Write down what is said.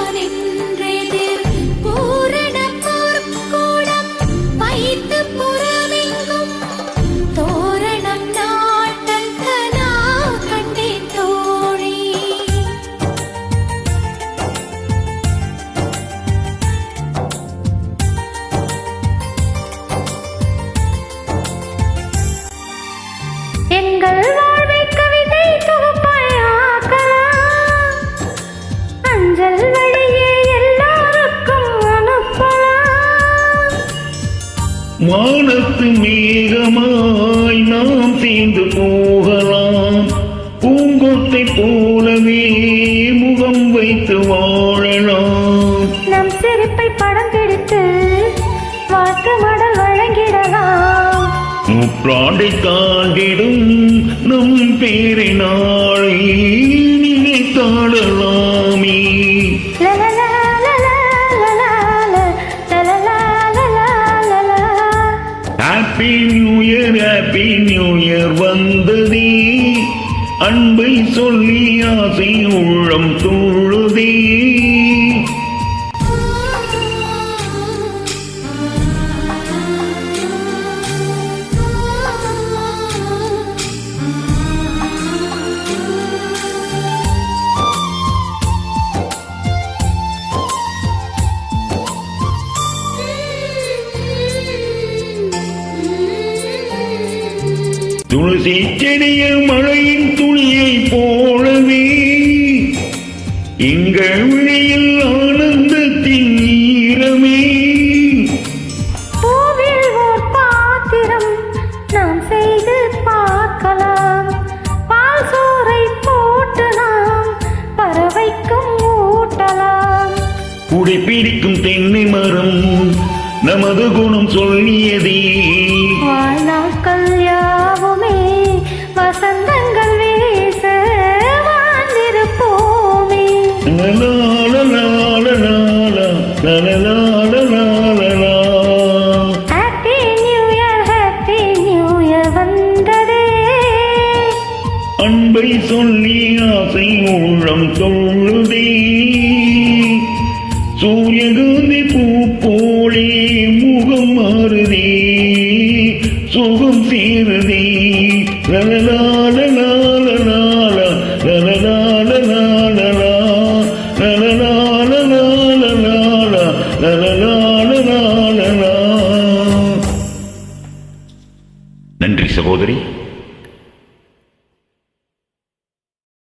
running வானத்து மேகமாய் நாம் தீந்து போகலாம். பூங்கொத்தை போலவே முகம் வைத்து வாழலாம். நம் சிரிப்பை படம் பிடித்து வாக்கு மடல் வழங்கிடலாம். நூற்றாண்டை தாண்டிடும் நம் பேரினாளே ஹாப்பி நியூ இயர் வந்ததே அன்பை சொல்லி ஆசை உள்ளம் தூழுதே துளசி செடியில் மழையின் துணியை போலவே எங்கள் விழியில் ஆனந்தத்தின் ஈரமே குடி பிடிக்கும் தென்னை மரம் நமது குணம் சொல்லியதே. சொல்லி ஆசை உள்ளம் சொல்லுதே சூரியகாந்தி பூ போலே முகம் மாறுதே சுகம் சேருதே லலலால லாலலால லலலால லாலலா லலலால லாலலால லலலால லாலலா நன்றி சகோதரி